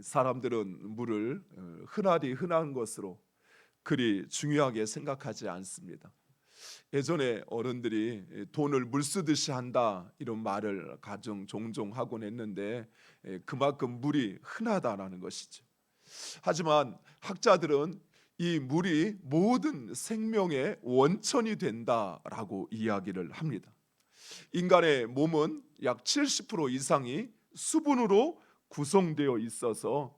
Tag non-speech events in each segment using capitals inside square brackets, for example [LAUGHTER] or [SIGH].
사람들은 물을 어, 흔하디 흔한 것으로 그리 중요하게 생각하지 않습니다. 예전에 어른들이 돈을 물 쓰듯이 한다 이런 말을 가정 종종 하곤 했는데 예, 그만큼 물이 흔하다라는 것이죠. 하지만 학자들은 이 물이 모든 생명의 원천이 된다라고 이야기를 합니다. 인간의 몸은 약 70% 이상이 수분으로 구성되어 있어서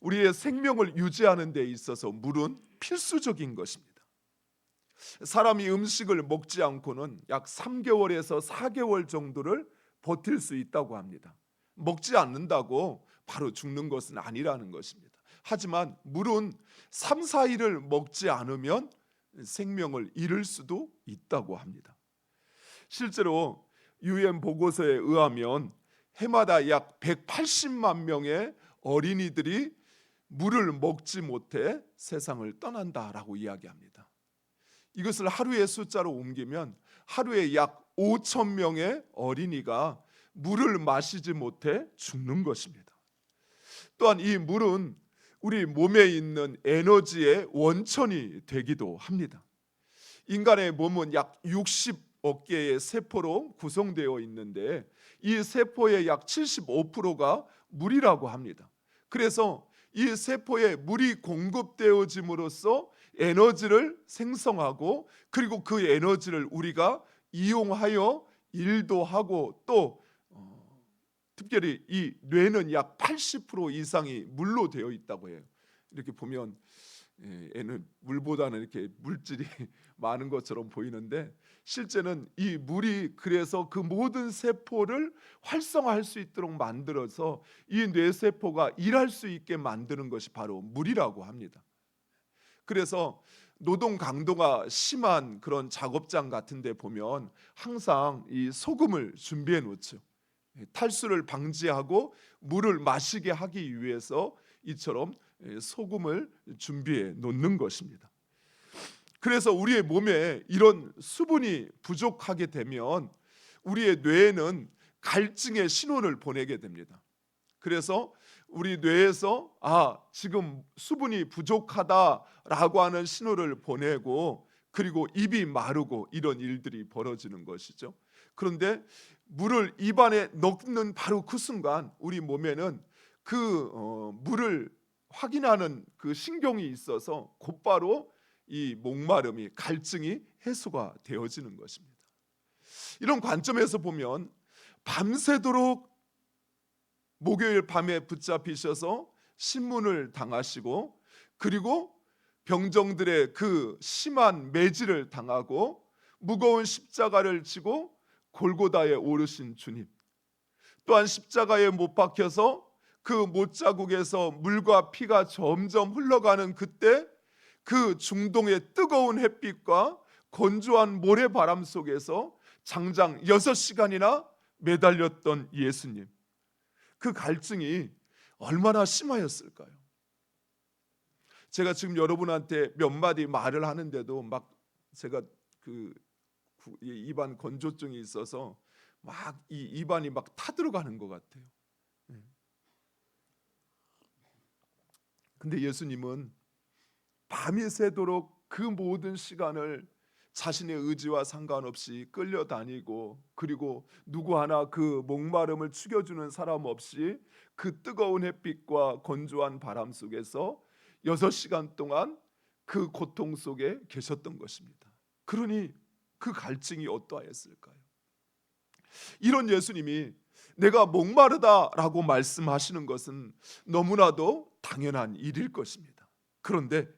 우리의 생명을 유지하는 데 있어서 물은 필수적인 것입니다. 사람이 음식을 먹지 않고는 약 3개월에서 4개월 정도를 버틸 수 있다고 합니다. 먹지 않는다고 바로 죽는 것은 아니라는 것입니다. 하지만 물은 3, 4일을 먹지 않으면 생명을 잃을 수도 있다고 합니다. 실제로 유엔 보고서에 의하면 해마다 약 180만 명의 어린이들이 물을 먹지 못해 세상을 떠난다라고 이야기합니다. 이것을 하루의 숫자로 옮기면 하루에 약 5천 명의 어린이가 물을 마시지 못해 죽는 것입니다. 또한 이 물은 우리 몸에 있는 에너지의 원천이 되기도 합니다. 인간의 몸은 약 60 억 개의 세포로 구성되어 있는데 이 세포의 약 75%가 물이라고 합니다. 그래서 이 세포에 물이 공급되어짐으로써 에너지를 생성하고 그리고 그 에너지를 우리가 이용하여 일도 하고 또 어, 특별히 이 뇌는 약 80% 이상이 물로 되어 있다고 해요. 이렇게 보면 예, 애는 물보다는 이렇게 물질이 [LAUGHS] 많은 것처럼 보이는데 실제는 이 물이 그래서 그 모든 세포를 활성화할 수 있도록 만들어서 이 뇌세포가 일할 수 있게 만드는 것이 바로 물이라고 합니다. 그래서 노동 강도가 심한 그런 작업장 같은 데 보면 항상 이 소금을 준비해 놓죠. 탈수를 방지하고 물을 마시게 하기 위해서 이처럼 소금을 준비해 놓는 것입니다. 그래서 우리의 몸에 이런 수분이 부족하게 되면 우리의 뇌에는 갈증의 신호를 보내게 됩니다. 그래서 우리 뇌에서 아 지금 수분이 부족하다라고 하는 신호를 보내고 그리고 입이 마르고 이런 일들이 벌어지는 것이죠. 그런데 물을 입안에 넣는 바로 그 순간 우리 몸에는 그 어, 물을 확인하는 그 신경이 있어서 곧바로 이 목마름이 갈증이 해소가 되어지는 것입니다. 이런 관점에서 보면 밤새도록 목요일 밤에 붙잡히셔서 신문을 당하시고 그리고 병정들의 그 심한 매질을 당하고 무거운 십자가를 지고 골고다에 오르신 주님 또한 십자가에 못 박혀서 그 못자국에서 물과 피가 점점 흘러가는 그때 그 중동의 뜨거운 햇빛과 건조한 모래바람 속에서 장장 6시간이나 매달렸던 예수님. 그 갈증이 얼마나 심하였을까요? 제가 지금 여러분한테 몇 마디 말을 하는데도 막 제가 그 입안 건조증이 있어서 막 이 입안이 막 타들어가는 것 같아요. 네. 근데 예수님은 밤이 새도록 그 모든 시간을 자신의 의지와 상관없이 끌려다니고 그리고 누구 하나 그 목마름을 죽여주는 사람 없이 그 뜨거운 햇빛과 건조한 바람 속에서 여섯 시간 동안 그 고통 속에 계셨던 것입니다. 그러니 그 갈증이 어떠하였을까요? 이런 예수님이 내가 목마르다라고 말씀하시는 것은 너무나도 당연한 일일 것입니다. 그런데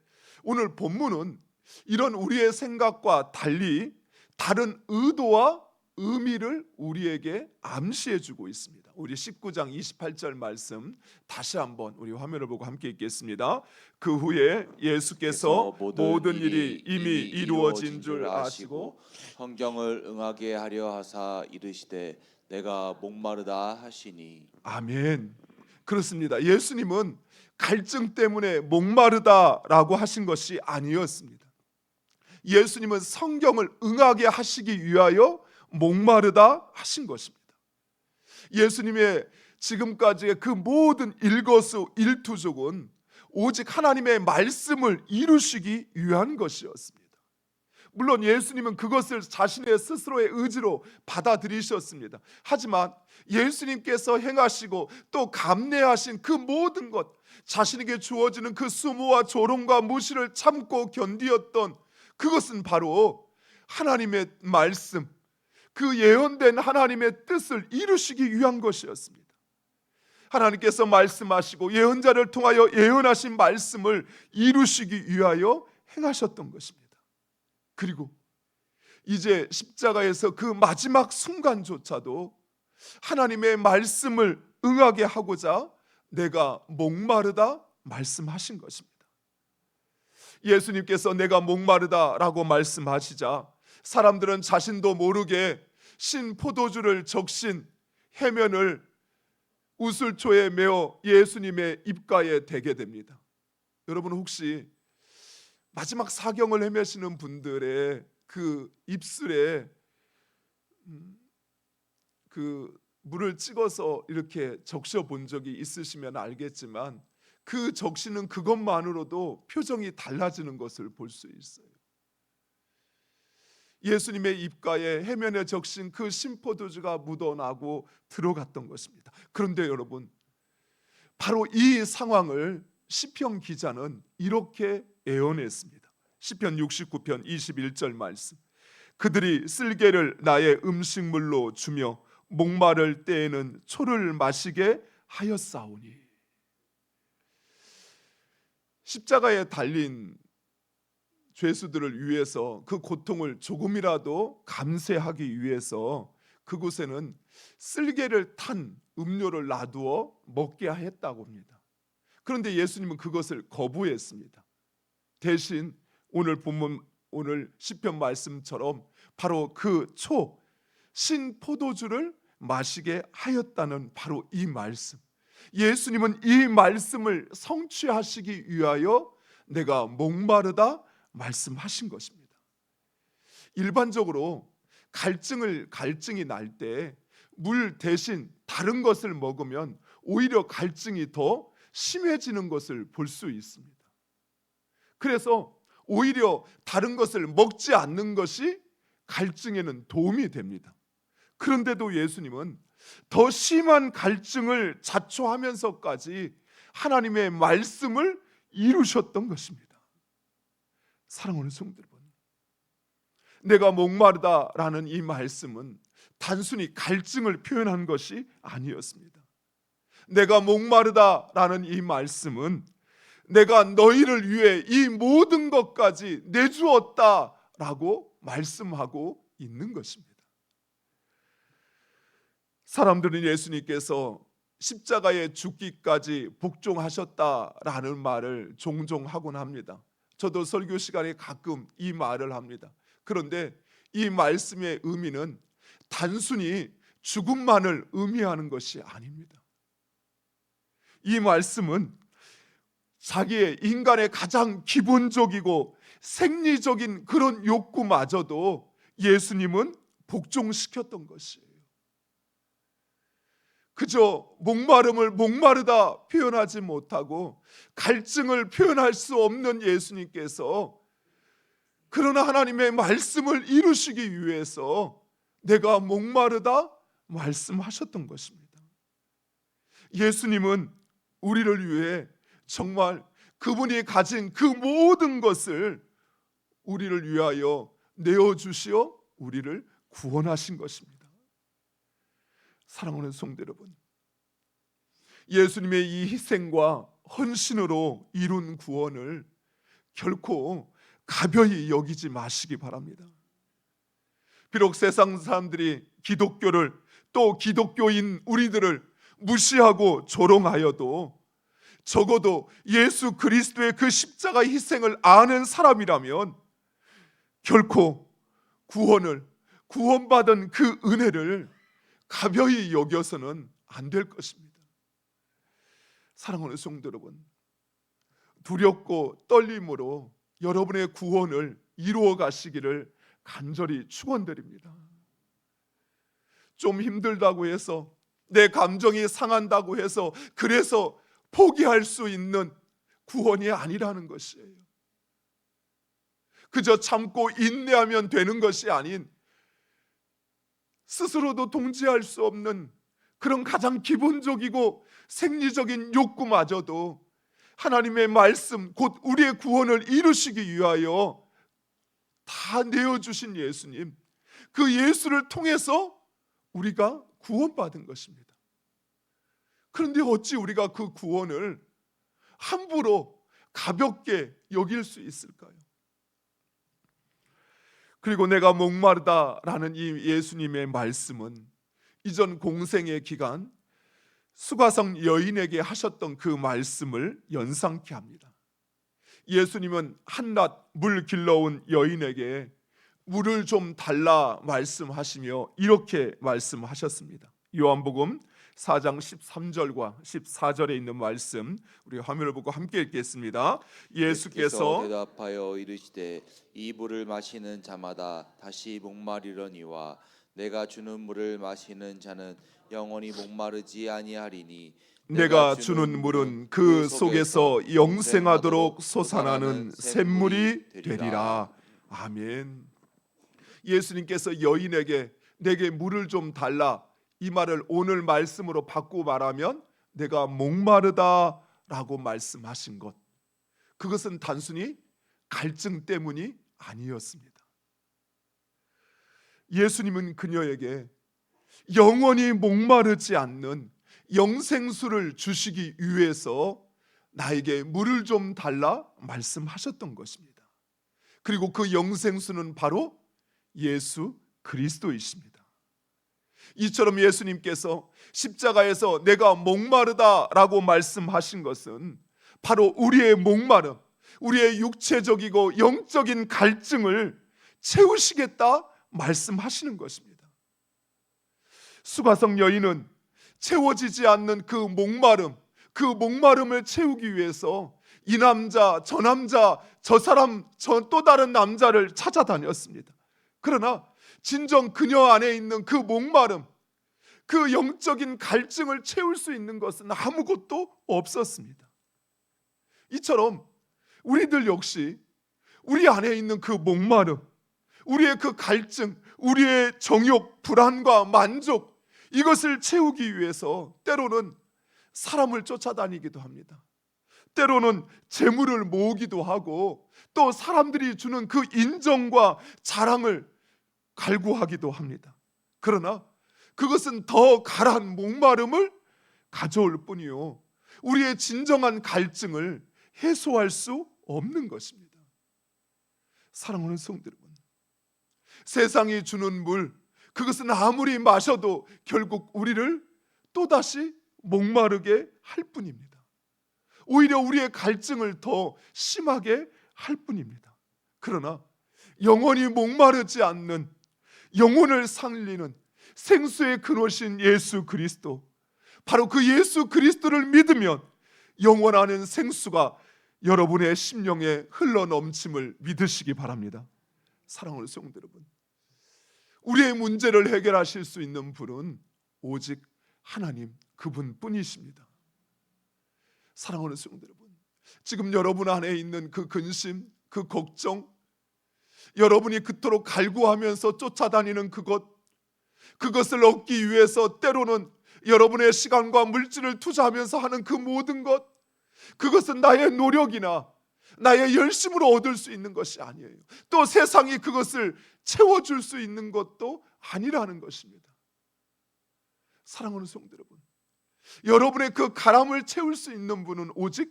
오늘 본문은 이런 우리의 생각과 달리 다른 의도와 의미를 우리에게 암시해 주고 있습니다. 우리 19장 28절 말씀 다시 한번 우리 화면을 보고 함께 읽겠습니다. 그 후에 예수께서 모든 일이 이미 이루어진 줄 아시고 성경을 응하게 하려 하사 이르시되 내가 목마르다 하시니 아멘. 그렇습니다. 예수님은 갈증 때문에 목마르다라고 하신 것이 아니었습니다. 예수님은 성경을 응하게 하시기 위하여 목마르다 하신 것입니다. 예수님의 지금까지의 그 모든 일거수 일투족은 오직 하나님의 말씀을 이루시기 위한 것이었습니다. 물론 예수님은 그것을 자신의 스스로의 의지로 받아들이셨습니다. 하지만 예수님께서 행하시고 또 감내하신 그 모든 것, 자신에게 주어지는 그 수모와 조롱과 무시를 참고 견디었던 그것은 바로 하나님의 말씀, 그 예언된 하나님의 뜻을 이루시기 위한 것이었습니다. 하나님께서 말씀하시고 예언자를 통하여 예언하신 말씀을 이루시기 위하여 행하셨던 것입니다. 그리고 이제 십자가에서 그 마지막 순간조차도 하나님의 말씀을 응하게 하고자 내가 목마르다 말씀하신 것입니다. 예수님께서 내가 목마르다라고 말씀하시자 사람들은 자신도 모르게 신 포도주를 적신 해면을 우슬초에 메어 예수님의 입가에 대게 됩니다. 여러분 혹시 마지막 사경을 헤매시는 분들의 그 입술에 음, 그 물을 찍어서 이렇게 적셔 본 적이 있으시면 알겠지만 그 적시는 그것만으로도 표정이 달라지는 것을 볼 수 있어요. 예수님의 입가에 해면에 적신 그 심포도주가 묻어나고 들어갔던 것입니다. 그런데 여러분 바로 이 상황을 시편 기자는 이렇게 예언했습니다. 시편 69편 21절 말씀. 그들이 쓸개를 나의 음식물로 주며 목마를 때에는 초를 마시게 하였사오니. 십자가에 달린 죄수들을 위해서 그 고통을 조금이라도 감세하기 위해서 그곳에는 쓸개를 탄 음료를 놔두어 먹게 했다고 합니다. 그런데 예수님은 그것을 거부했습니다. 대신 오늘 본문 오늘 시편 말씀처럼 바로 그 초 신 포도주를 마시게 하였다는 바로 이 말씀. 예수님은 이 말씀을 성취하시기 위하여 내가 목마르다 말씀하신 것입니다. 일반적으로 갈증을 갈증이 날 때 물 대신 다른 것을 먹으면 오히려 갈증이 더 심해지는 것을 볼 수 있습니다. 그래서 오히려 다른 것을 먹지 않는 것이 갈증에는 도움이 됩니다. 그런데도 예수님은 더 심한 갈증을 자초하면서까지 하나님의 말씀을 이루셨던 것입니다. 사랑하는 여러분, 내가 목마르다라는 이 말씀은 단순히 갈증을 표현한 것이 아니었습니다. 내가 목마르다라는 이 말씀은 내가 너희를 위해 이 모든 것까지 내주었다라고 말씀하고 있는 것입니다. 사람들은 예수님께서 십자가에 죽기까지 복종하셨다라는 말을 종종 하곤 합니다. 저도 설교 시간에 가끔 이 말을 합니다. 그런데 이 말씀의 의미는 단순히 죽음만을 의미하는 것이 아닙니다. 이 말씀은 자기의 인간의 가장 기본적이고 생리적인 그런 욕구마저도 예수님은 복종시켰던 것이에요. 그저 목마름을 목마르다 표현하지 못하고 갈증을 표현할 수 없는 예수님께서 그러나 하나님의 말씀을 이루시기 위해서 내가 목마르다 말씀하셨던 것입니다. 예수님은 우리를 위해 정말 그분이 가진 그 모든 것을 우리를 위하여 내어 주시어 우리를 구원하신 것입니다. 사랑하는 성도 여러분, 예수님의 이 희생과 헌신으로 이룬 구원을 결코 가벼이 여기지 마시기 바랍니다. 비록 세상 사람들이 기독교를 또 기독교인 우리들을 무시하고 조롱하여도 적어도 예수 그리스도의 그 십자가 희생을 아는 사람이라면 결코 구원을 구원받은 그 은혜를 가벼이 여겨서는 안 될 것입니다. 사랑하는 성도 여러분, 두렵고 떨림으로 여러분의 구원을 이루어 가시기를 간절히 축원드립니다. 좀 힘들다고 해서 내 감정이 상한다고 해서 그래서 포기할 수 있는 구원이 아니라는 것이에요. 그저 참고 인내하면 되는 것이 아닌 스스로도 동지할 수 없는 그런 가장 기본적이고 생리적인 욕구마저도 하나님의 말씀 곧 우리의 구원을 이루시기 위하여 다 내어 주신 예수님 그 예수를 통해서 우리가 구원받은 것입니다. 그런데 어찌 우리가 그 구원을 함부로 가볍게 여길 수 있을까요? 그리고 내가 목마르다라는 이 예수님의 말씀은 이전 공생의 기간 수가성 여인에게 하셨던 그 말씀을 연상케 합니다. 예수님은 한낱 물 길러온 여인에게 물을 좀 달라 말씀하시며 이렇게 말씀하셨습니다. 요한복음 4장 13절과 14절에 있는 말씀 우리 화면을 보고 함께 읽겠습니다. 예수께서 대답하여 이르시되 이 물을 마시는 자마다 다시 목마르려니와 내가 주는 물을 마시는 자는 영원히 목마르지 아니하리니 내가 주는 물은 그 속에서 영생하도록 솟아나는 샘물이 되리라. 아멘. 예수님께서 여인에게 내게 물을 좀 달라 이 말을 오늘 말씀으로 바꾸고 말하면 내가 목마르다라고 말씀하신 것. 그것은 단순히 갈증 때문이 아니었습니다. 예수님은 그녀에게 영원히 목마르지 않는 영생수를 주시기 위해서 나에게 물을 좀 달라 말씀하셨던 것입니다. 그리고 그 영생수는 바로 예수 그리스도이십니다. 이처럼 예수님께서 십자가에서 내가 목마르다라고 말씀하신 것은 바로 우리의 목마름, 우리의 육체적이고 영적인 갈증을 채우시겠다 말씀하시는 것입니다. 수가성 여인은 채워지지 않는 그 목마름, 그 목마름을 채우기 위해서 이 남자, 저 남자, 저 사람, 저 또 다른 남자를 찾아다녔습니다. 그러나 진정 그녀 안에 있는 그 목마름, 그 영적인 갈증을 채울 수 있는 것은 아무것도 없었습니다. 이처럼 우리들 역시 우리 안에 있는 그 목마름, 우리의 그 갈증, 우리의 정욕, 불안과 만족 이것을 채우기 위해서 때로는 사람을 쫓아다니기도 합니다. 때로는 재물을 모으기도 하고 또 사람들이 주는 그 인정과 자랑을 갈구하기도 합니다. 그러나 그것은 더 가란 목마름을 가져올 뿐이요. 우리의 진정한 갈증을 해소할 수 없는 것입니다. 사랑하는 성도 여러분. 세상이 주는 물, 그것은 아무리 마셔도 결국 우리를 또다시 목마르게 할 뿐입니다. 오히려 우리의 갈증을 더 심하게 할 뿐입니다. 그러나 영원히 목마르지 않는 영혼을 살리는 생수의 근원신 예수 그리스도 바로 그 예수 그리스도를 믿으면 영원하는 생수가 여러분의 심령에 흘러 넘침을 믿으시기 바랍니다. 사랑하는 성도 여러분. 우리의 문제를 해결하실 수 있는 분은 오직 하나님 그분뿐이십니다. 사랑하는 성도 여러분. 지금 여러분 안에 있는 그 근심, 그 걱정, 여러분이 그토록 갈구하면서 쫓아다니는 그것, 그것을 얻기 위해서 때로는 여러분의 시간과 물질을 투자하면서 하는 그 모든 것, 그것은 나의 노력이나 나의 열심으로 얻을 수 있는 것이 아니에요. 또 세상이 그것을 채워줄 수 있는 것도 아니라는 것입니다. 사랑하는 성도 여러분, 여러분의 그 가람을 채울 수 있는 분은 오직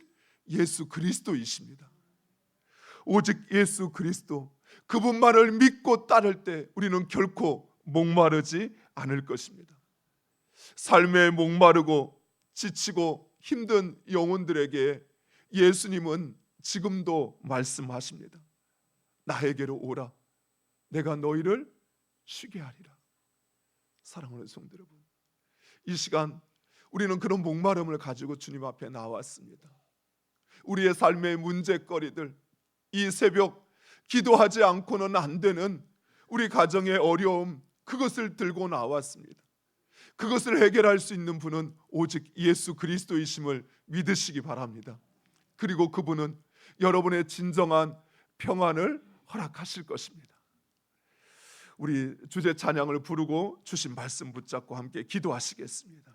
예수 그리스도이십니다. 오직 예수 그리스도 그분만을 믿고 따를 때 우리는 결코 목마르지 않을 것입니다. 삶에 목마르고 지치고 힘든 영혼들에게 예수님은 지금도 말씀하십니다. 나에게로 오라. 내가 너희를 쉬게 하리라. 사랑하는 성도 여러분. 이 시간 우리는 그런 목마름을 가지고 주님 앞에 나왔습니다. 우리의 삶의 문제거리들 이 새벽 기도하지 않고는 안 되는 우리 가정의 어려움 그것을 들고 나왔습니다. 그것을 해결할 수 있는 분은 오직 예수 그리스도이심을 믿으시기 바랍니다. 그리고 그분은 여러분의 진정한 평안을 허락하실 것입니다. 우리 주제 찬양을 부르고 주신 말씀 붙잡고 함께 기도하시겠습니다.